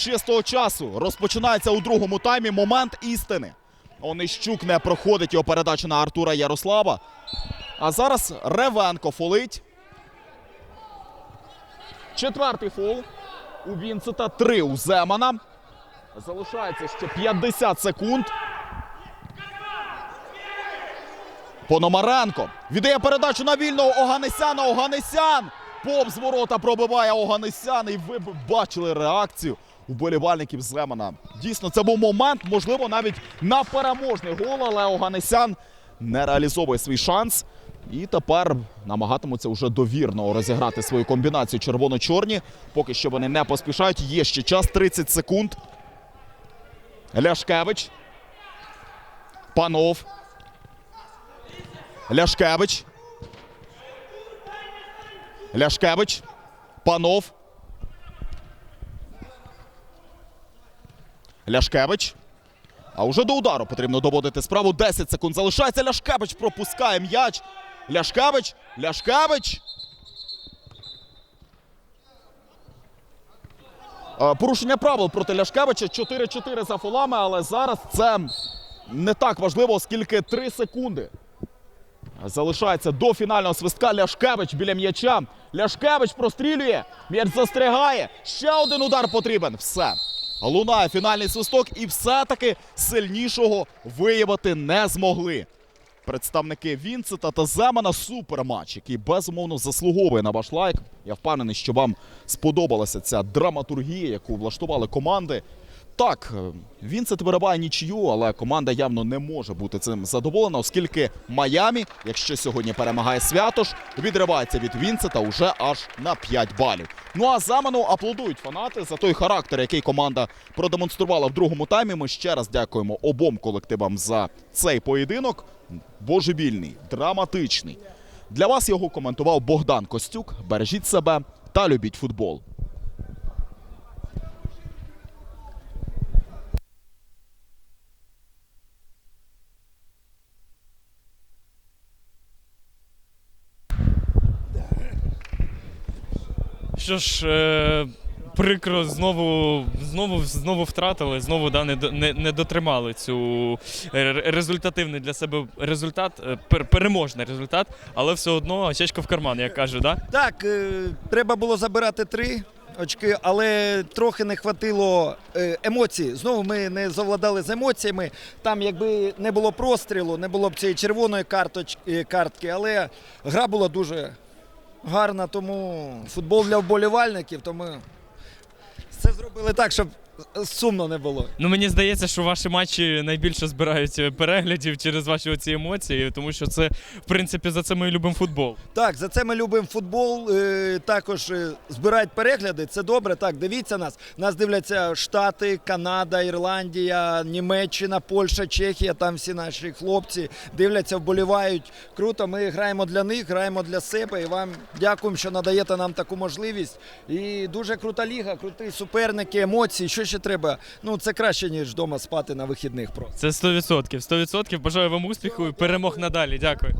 чистого часу. Розпочинається у другому таймі момент істини. Онищук не проходить його передачу на Артура Ярослава. А зараз Ревенко фолить. Четвертий фол у Вінцета, три у Земана. Залишається ще 50 секунд. Пономаренко віддає передачу на вільного Оганесяна. Оганесян повз ворота пробиває Оганесян. І ви б бачили реакцію уболівальників Земана. Дійсно, це був момент, можливо, навіть на переможний гол, але Оганесян не реалізовує свій шанс. І тепер намагатимуться вже довірно розіграти свою комбінацію червоно-чорні. Поки що вони не поспішають. Є ще час 30 секунд. Ляшкевич. Панов. Ляшкевич. Ляшкевич. Панов. Ляшкевич. А уже до удару потрібно доводити справу. 10 секунд залишається. Ляшкевич пропускає м'яч. Ляшкевич. Ляшкевич. Е, Порушення правил проти Ляшкевича 4-4 за фолами, але зараз це не так важливо, оскільки 3 секунди. Залишається до фінального свистка Ляшкевич біля м'яча. Ляшкевич прострілює. М'яч застрягає. Ще один удар потрібен. Все. Лунає фінальний свисток, і все-таки сильнішого виявити не змогли. Представники Вінцета та Земана суперматч, який безумовно заслуговує на ваш лайк. Я впевнений, що вам сподобалася ця драматургія, яку влаштували команди. Так, е, Вінцет вириває нічию, але команда явно не може бути цим задоволена, оскільки Майамі, якщо сьогодні перемагає Святош, відривається від Вінцета уже аж на 5 балів. Ну а Земану аплодують фанати за той характер, який команда продемонструвала в другому таймі. Ми ще раз дякуємо обом колективам за цей поєдинок. Божевільний, драматичний. Для вас його коментував Богдан Костюк. Бережіть себе та любіть футбол. Що ж, е, прикро, знову, знову, знову втратили, знову да, не, не, не дотримали цю ре- результативний для себе результат, е, пер- переможний результат, але все одно очечко в карман, як кажуть, да? Так, е, треба було забирати три очки, але трохи не хватило е, емоцій. Знову ми не завладали з емоціями. Там, якби не було прострілу, не було б цієї червоної карточки, картки, але гра була дуже гарна, тому футбол для вболівальників, То ми це зробили так, щоб сумно не було. Ну мені здається, що ваші матчі найбільше збирають е, переглядів через ваші оці емоції, тому що це, в принципі, за це ми любимо футбол. Так, за це ми любимо футбол. е, Також е, збирають перегляди. Це добре. Так, дивіться нас. Нас дивляться Штати, Канада, Ірландія, Німеччина, Польща, Чехія. Там всі наші хлопці дивляться, вболівають. Круто. Ми граємо для них, граємо для себе. І вам дякуємо, що надаєте нам таку можливість. І дуже крута ліга, круті суперники, емоції. Що ще треба? Ну це краще ніж вдома спати на вихідних. Просто Це 100%. 100%. Бажаю вам успіху і перемог надалі. Дякую.